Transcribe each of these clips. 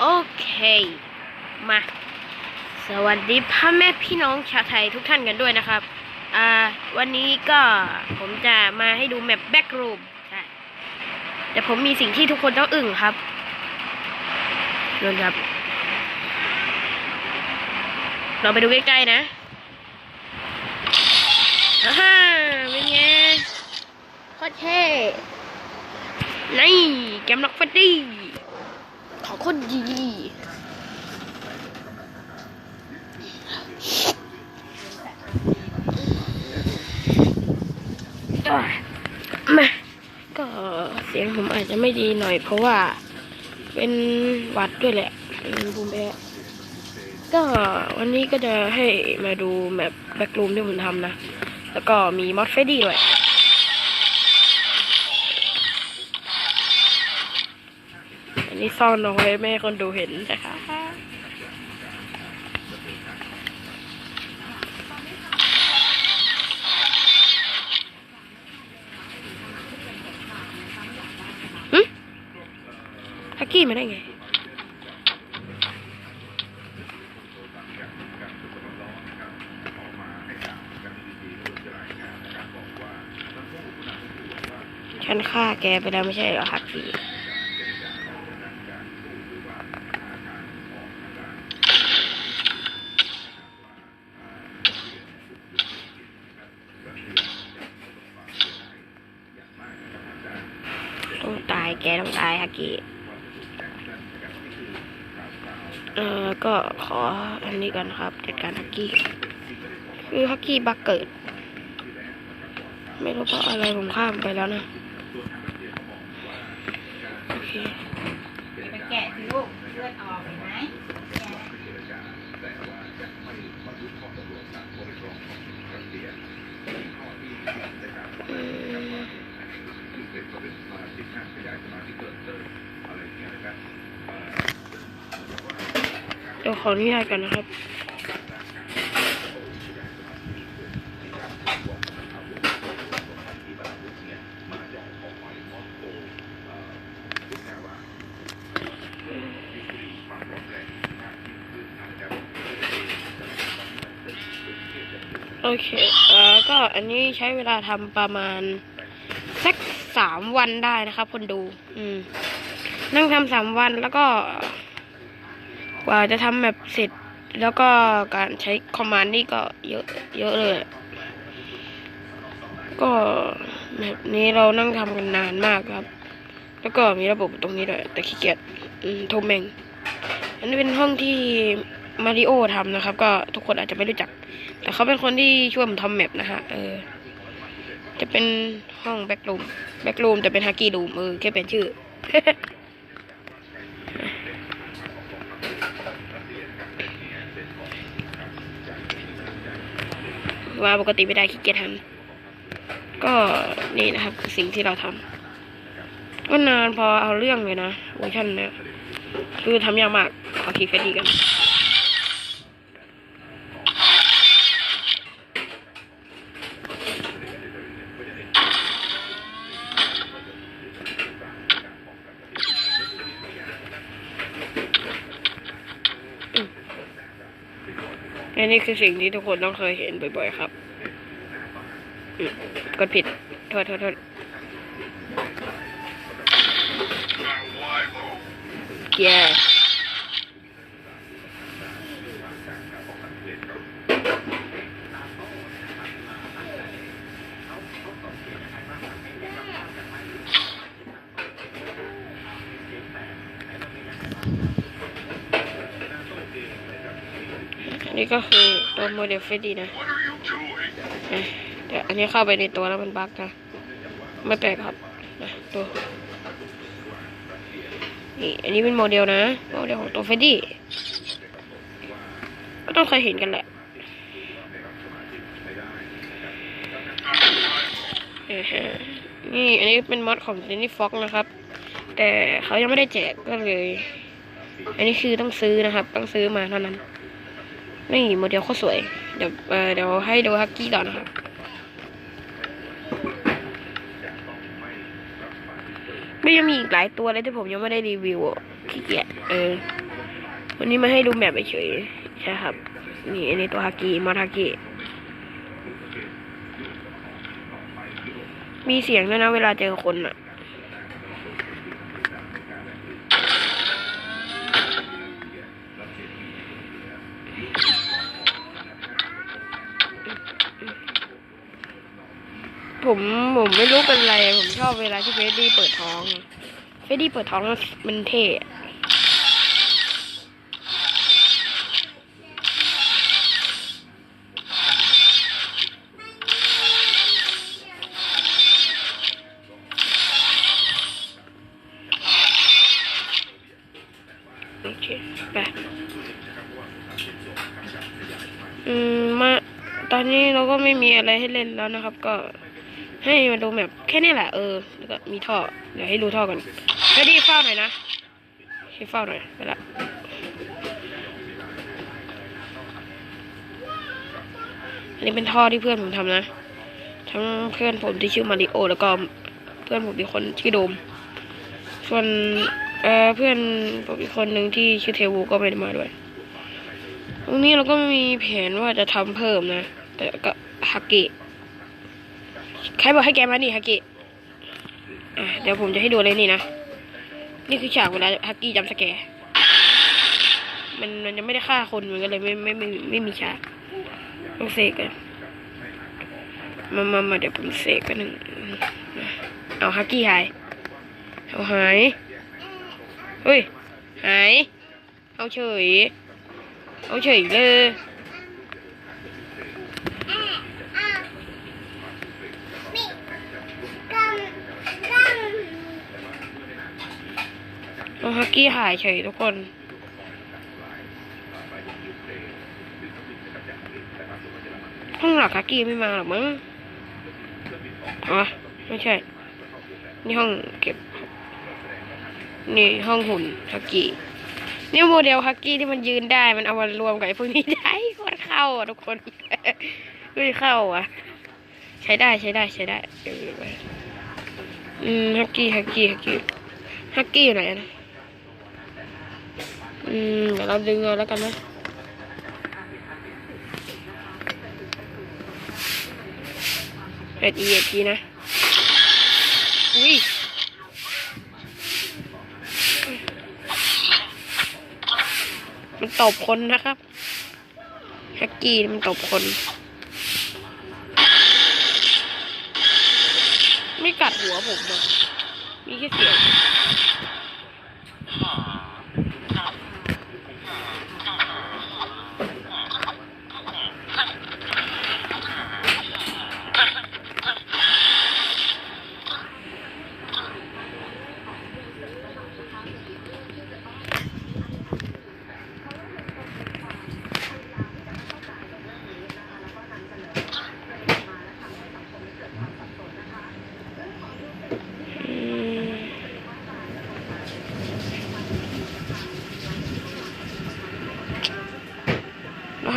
โอเค มา สวัสดีพ่อแม่พี่น้องชาวไทยทุกท่านกันด้วยนะครับ อ่า วันนี้ก็ผมจะมาให้ดูแมปแบ็กรูมใช่แต่ผมมีสิ่งที่ทุกคนต้องอึ้งครับนนครับ เราไปดูใกล้ๆนะอ่าฮ่าเป็นไงโคตรเท่นี่แกมล็อกฟัดดี้ของ คนดี มาก็เสียงผมอาจจะไม่ดีหน่อยเพราะว่าเป็นวัดด้วยแหละเป็นภูมิแพ้ก็วันนี้ก็จะให้มาดูแมปแบ็กรูมที่ผมทำนะ แล้วก็มีมอดเฟดดี้ด้วย นนี้ซ่อนเอาไว้ไม่ให้คนดูเห็นนะคะฮักกี้มาได้ไงฉันฆ่าแกไปแล้วไม่ใช่เหรอฮักกี้ ต้องตายแกต้องตายฮักกี้เออก็ขออันนี้กันครับ จัดการฮักกี้ คือฮักกี้บักเกิด ไม่รู้เพราะอะไรผมข้ามไปแล้วนะโอเคไปแกะสิลูกเลือดออกเห็นไหมแกะ เอ่อเดี๋ยวข ออนุญาตกันนะครับ โอเค เอ่อ ก็อันนี้ใช้เวลาทำประมาณ สักสามวันได้นะครับคนดู อืม นั่งทำสามวันแล้วก็ กว่าจะทำแบบเสร็จแล้วก็การใช้คอมมานด์นี่ก็เยอะเยอะเลย ก็แบบนี้เรานั่งทำกันนานมากครับ แล้วก็มีระบบตรงนี้ด้วย แต่ขี้เกียจโทรแมง อันนี้เป็นห้องที่มาริโอทำนะครับ ก็ทุกคนอาจจะไม่รู้จัก แต่เขาเป็นคนที่ช่วยผมทำแมปนะฮะ เออ จะเป็นห้องแบ็กรูม แบ็กรูมแต่เป็นฮักกี้รูมเออแค่เป็นชื่อ ว่าปกติไม่ได้ขี้เกียจทำก็นี่นะครับคือสิ่งที่เราทำก็นานพอเอาเรื่องเลยนะเวอร์ชันเนี้ยคือทำยากมากขอคีย์เฟรดดี้กัน อันนี้คือสิ่งที่ทุกคนต้องเคยเห็นบ่อยๆครับกดผิดโทษโทษโทษเกียร์อั นนี้ก็คือตัวโมเดลเฟดดี้นะเอ๊ะแต่อันนี้เข้าไปในตัวแล้วมันบั๊กนะ ไม่แปลกครับนะตัวนี่อันนี้เป็นโมเดลนะ โมเดลของตัวเฟดดี้ ก็ต้องเคยเห็นกันแหละนี่อันนี้เป็นมอดของเ e นนี่ฟ็อกนะครับ แต่เขายังไม่ได้แจกก็เลย อันนี้คือต้องซื้อนะครับ ต้องซื้อมาเท่านั้น นี่โมเดลโคตรสวย เดี๋ยวเเดี๋ยวให้ดูฮักกี้ต่อนนะครับไม่ยังมีอีกหลายตัวเลยที่ผมยังไม่ได้รีวิวอะขี้เกียจเออ วันนี้มาให้ดูแมปเฉยใช่ครับ นี่อันนี้ตัวฮากิมอทากิมีเสียงด้วยนะเวลาเจอคนอะ ผมผมไม่รู้เป็นอะไร ผมชอบเวลาที่เฟรดดี้เปิดท้องเฟรดดี้เปิดท้องมันเท่โอเคไปอืมมาตอนนี้เราก็ไม่มีอะไรให้เล่นแล้วนะครับก็ ให้มาดูแบบแค่นี้แหละเออแล้วก็มีท่อเดี๋ยวให้ดูท่อกันไปดีเฝ้าหน่อยนะให้เฝ้าหน่อยไปละอันนี้เป็นท่อที่เพื่อนผมทำนะ ทั้งเพื่อนผมที่ชื่อมาริโอ แล้วก็เพื่อนผมอีกคนชื่อโดม ส่วนเออเพื่อนผมอีกคนหนึ่งที่ชื่อเทวูก็ไม่ได้มาด้วย ตรงนี้เราก็มีแผนว่าจะทำเพิ่มนะ แต่ก็ฮากิ ใครบอกให้แกมานี่ฮากิอะเดี๋ยวผมจะให้ดูเลยนี่นะ นี่คือฉากเวลาฮักกี้จำสแกร์มันมันยังไม่ได้ฆ่าคนเหมันก็เลยไม่ไม่ไม่ไม่ไม่มีฉากต้องเสกกันมามามาเดี๋ยวผมเสกกันหนึ่งเอาฮักกี้หาย เอาหาย เฮ้ย หาย เอาเฉย เอาเฉยเลย เอฮักกี้หายเฉยทุกคน ห้องหลักฮักกี้ไม่มาหรอกมั้งอ๋อไม่ใช่ นี่ห้องเก็บ นี่ห้องหุ่นฮักกี้นี่โมเดลฮักกี้ที่มันยืนได้มันเอามารวมกับไอ้พวกนี้ได้คตรเข้าอะทุกคนไม่เข้าอะ ใช้ได้ใช้ได้ใช้ได้อออืมฮักกี้ฮักกี้ฮักกี้ฮักกี้อยู่ไหนนะ อืมเดี๋ยวเราดึงเอาแล้วกันนะเอ็ดอีเอ็ดทีนะ อุ้ยมันตบคนนะครับแฮกกี้มันตบคน ไม่กัดหัวผมอะมีแค่เสียง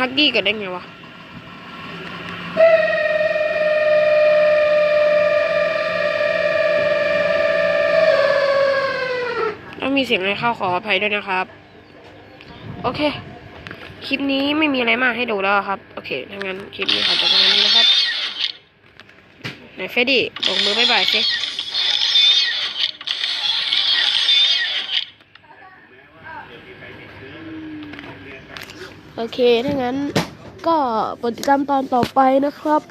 ฮักกี้กิดได้ไงวะแล้วมีเสียงอะไรเข้าขออภัยด้วยนะครับ โอเค คลิปนี้ไม่มีอะไรมากให้ดูแล้วครับ โอเคถ้างั้นคลิปนี้ขอจบประมาณนี้นะครับไหนเฟดดี้บอกมือบ๊ายบายสิ โอเค ถ้างั้นก็ปรดติดตามตอนต่อไปนะครับ